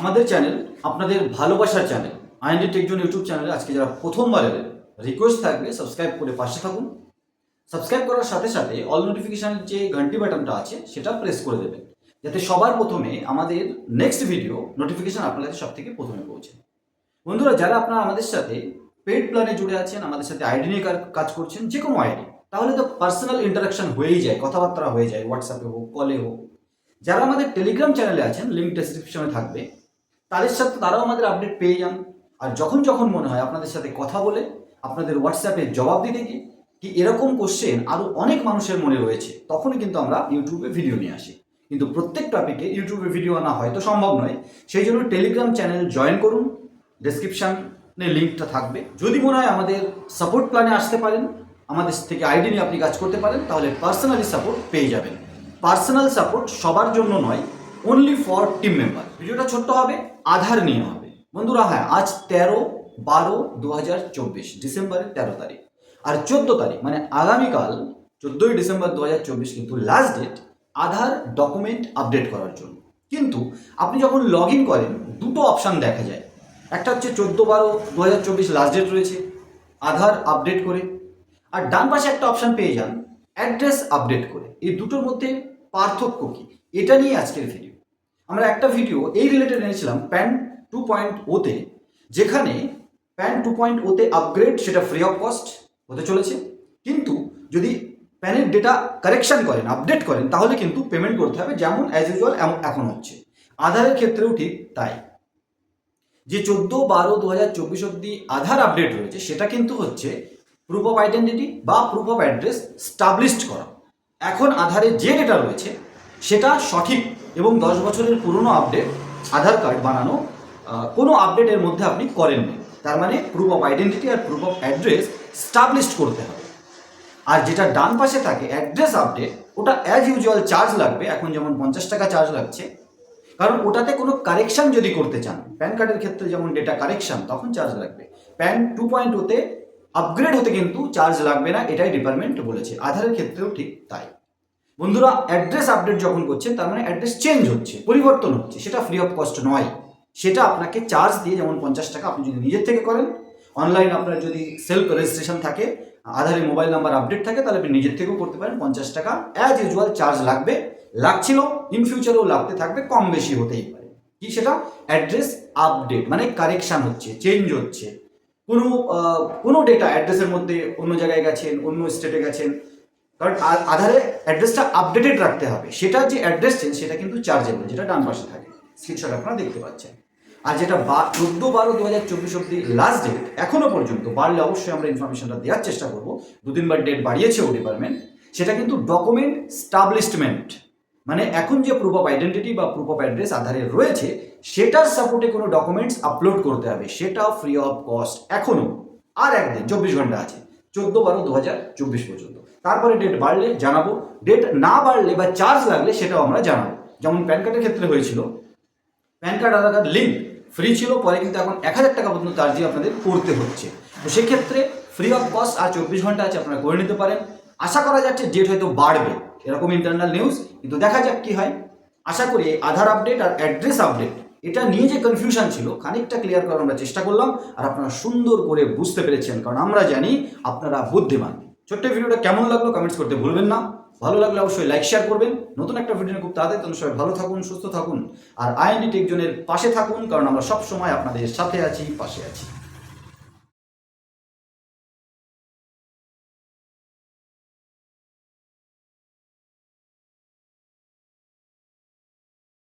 আমাদের চ্যানেল আপনাদের ভালোবাসার চ্যানেল আইএনডি টেকজন ইউটিউব চ্যানেলে আজকে যারা প্রথমবার এলেন রিকোয়েস্ট থাকবে সাবস্ক্রাইব করে পাশে থাকুন। সাবস্ক্রাইব করার সাথে সাথে অল নোটিফিকেশানের যে ঘন্টি বাটনটা আছে, সেটা প্রেস করে দেবেন। যাতে সবার প্রথমে আমাদের নেক্সট ভিডিও নোটিফিকেশান আপনাদের সব থেকে প্রথমে পৌঁছে। বন্ধুরা, যারা আপনারা আমাদের সাথে পেড প্ল্যানে জুড়ে আছেন, আমাদের সাথে আইডি নিয়ে কাজ করছেন যে কোনো আইডি তাহলে তো পার্সোনাল ইন্টারাকশন হয়েই যায়, কথাবার্তা হয়ে যায় হোয়াটসঅ্যাপে হোক কলে হোক। যারা আমাদের টেলিগ্রাম চ্যানেলে আছেন লিঙ্ক ডেসক্রিপশনে থাকবে। তাদের সাথে তারাও আমাদের আপডেট পেয়ে যান। আর যখন যখন মনে হয় আপনাদের সাথে কথা বলে, আপনাদের হোয়াটসঅ্যাপে জবাব দিতে গিয়ে কি এরকম কোশ্চেন আরও অনেক মানুষের মনে রয়েছে, তখনই কিন্তু আমরা ইউটিউবে ভিডিও নিয়ে আসি। কিন্তু প্রত্যেক টপিকে ইউটিউবে ভিডিও আনা হয়তো সম্ভব নয়। সেই জন্য টেলিগ্রাম চ্যানেল জয়েন করুন। ডেসক্রিপশানে লিঙ্কটা থাকবে। যদি মনে হয় আমাদের সাপোর্ট প্ল্যানে আসতে পারেন, আমাদের থেকে আইডি নিয়ে আপনি কাজ করতে পারেন, তাহলে পার্সোনালি সাপোর্ট পেয়ে যাবেন। পার্সোনাল সাপোর্ট সবার জন্য নয় অনলি ফর টিম মেম্বার ভিডিওটা ছোট্ট হবে। আধার নিয়ে হবে। বন্ধুরা হ্যাঁ আজ তেরো বারো দু হাজার চব্বিশ, ডিসেম্বরের তেরো তারিখ। আর চোদ্দ তারিখ মানে আগামীকাল, চোদ্দোই ডিসেম্বর দু হাজার চব্বিশ কিন্তু last date Aadhaar document update করার জন্য। কিন্তু আপনি যখন লগ ইন করেন, দুটো অপশান দেখা যায়। একটা হচ্ছে চোদ্দ বারো দু হাজার চব্বিশ লাস্ট ডেট রয়েছে, আধার আপডেট করে। আর ডান পাশে একটা অপশান পেয়ে যান অ্যাড্রেস আপডেট করে। এই দুটোর মধ্যে পার্থক্য কী? এটা নিয়ে আজকের ভিডিও আমরা একটা ভিডিও এই রিলেটেড এনেছিলাম প্যান টু পয়েন্ট ওতে যেখানে প্যান টু পয়েন্ট ওতে আপগ্রেড সেটা ফ্রি অফ কস্ট হতে চলেছে। কিন্তু যদি প্যানের ডেটা কারেকশন করেন আপডেট করেন, তাহলে কিন্তু পেমেন্ট করতে হবে যেমন অ্যাজ ইউজুয়াল এখন হচ্ছে। আধারের ক্ষেত্রেও ঠিক তাই। যে চোদ্দ বারো দু হাজার চব্বিশ অব্দি আধার আপডেট রয়েছে, সেটা কিন্তু হচ্ছে প্রুফ অফ আইডেন্টিটি বা প্রুফ অফ অ্যাড্রেস স্টাবলিশড করা। এখন আধারে যে ডেটা রয়েছে, সেটা সঠিক এবং দশ বছরের পুরনো আপডেট আধার কার্ড বানানো কোনো আপডেটের মধ্যে আপনি করেননি। তার মানে প্রুফ অফ আইডেন্টিটি আর প্রুফ অফ অ্যাড্রেস স্টাবলিশড করতে হবে। আর যেটা ডান পাশে থাকে অ্যাড্রেস আপডেট ওটা অ্যাজ ইউজুয়াল চার্জ লাগবে, এখন যেমন পঞ্চাশ টাকা চার্জ লাগছে। কারণ ওটাতে কোনো কারেকশন যদি করতে চান প্যান কার্ডের ক্ষেত্রে যেমন ডেটা কারেকশন তখন চার্জ লাগবে। প্যান টু পয়েন্ট ওতে আপগ্রেড হতে কিন্তু চার্জ লাগবে না, এটাই ডিপার্টমেন্ট বলেছে। আধারের ক্ষেত্রেও ঠিক তাই। বন্ধুরা অ্যাড্রেস আপডেট যখন করছেন, তার মানে অ্যাড্রেস চেঞ্জ হচ্ছে, পরিবর্তন হচ্ছে, সেটা ফ্রি অফ কস্ট নয়। সেটা আপনাকে চার্জ দিয়ে যেমন পঞ্চাশ টাকা আপনি যদি নিজের থেকে করেন অনলাইন আপনার যদি সেলফ রেজিস্ট্রেশন থাকে, আধারে মোবাইল নাম্বার আপডেট থাকে, তাহলে আপনি নিজের থেকেও করতে পারেন পঞ্চাশ টাকা। অ্যাজ ইউজুয়াল চার্জ লাগবে, লাগছিল ইন ফিউচারেও লাগতে থাকবে, কম বেশি হতেই পারে। কি সেটা? অ্যাড্রেস আপডেট মানে কারেকশান হচ্ছে চেঞ্জ হচ্ছে। কোনো কোনো ডেটা অ্যাড্রেসের মধ্যে অন্য জায়গায় গেছেন, অন্য স্টেটে গেছেন কারণ আধারে অ্যাড্রেসটা আপডেটেড রাখতে হবে। সেটা যে অ্যাড্রেস চেঞ্জ সেটা কিন্তু চার্জেবল যেটা ডান পাশে থাকে। স্ক্রিনশট আপনারা দেখতে পাচ্ছেন। আর যেটা বা চোদ্দ বারো দু হাজার চব্বিশ অব্দি লাস্ট ডেট এখনও পর্যন্ত বাড়লে অবশ্যই আমরা ইনফরমেশনটা দেওয়ার চেষ্টা করব। দু তিনবার ডেট বাড়িয়েছে ও ডিপার্টমেন্ট সেটা কিন্তু ডকুমেন্ট স্টাবলিশমেন্ট মানে এখন যে প্রুফ অফ আইডেন্টিটি বা প্রুফ অফ অ্যাড্রেস আধারে রয়েছে, সেটার সাপোর্টে কোনো ডকুমেন্টস আপলোড করতে হবে। সেটাও ফ্রি অফ কস্ট এখনও আর একদিন, চব্বিশ ঘণ্টা আছে। চোদ্দ বারো দু হাজার চব্বিশ পর্যন্ত। তারপরে ডেট বাড়লে জানাব। ডেট না বাড়লে বা চার্জ লাগলে সেটাও আমরা জানাব। যেমন প্যান কার্ডের ক্ষেত্রে হয়েছিল। PAN card Aadhaar card link free ছিল, পরে কিন্তু এখন এক হাজার টাকা পর্যন্ত চার্জ আপনাদের করতে হচ্ছে। তো সেক্ষেত্রে ফ্রি অফ কস্ট আর চব্বিশ ঘণ্টা আছে, আপনারা করে নিতে পারেন। আশা করা যাচ্ছে ডেট হয়তো বাড়বে। এরকম ইন্টারনাল নিউজ কিন্তু দেখা যাক কি হয়। আশা করি আধার আপডেট আর অ্যাড্রেস আপডেট এটা নিয়ে যে কনফিউশন ছিল, খানিকটা ক্লিয়ার করার আমরা চেষ্টা করলাম। আর আপনারা সুন্দর করে বুঝতে পেরেছেন, কারণ আমরা জানি আপনারা বুদ্ধিমান। ছোট্ট ভিডিওটা কেমন লাগল কমেন্টস করতে ভুলবেন না। ভালো লাগলে অবশ্যই লাইক শেয়ার করবেন। নতুন একটা ভিডিও খুব তাড়াতাড়ি তোমার সবাই ভালো থাকুন, সুস্থ থাকুন। আর আইএনডি টেকজনের পাশে থাকুন, কারণ আমরা সব সময় আপনাদের সাথে আছি, পাশে আছি।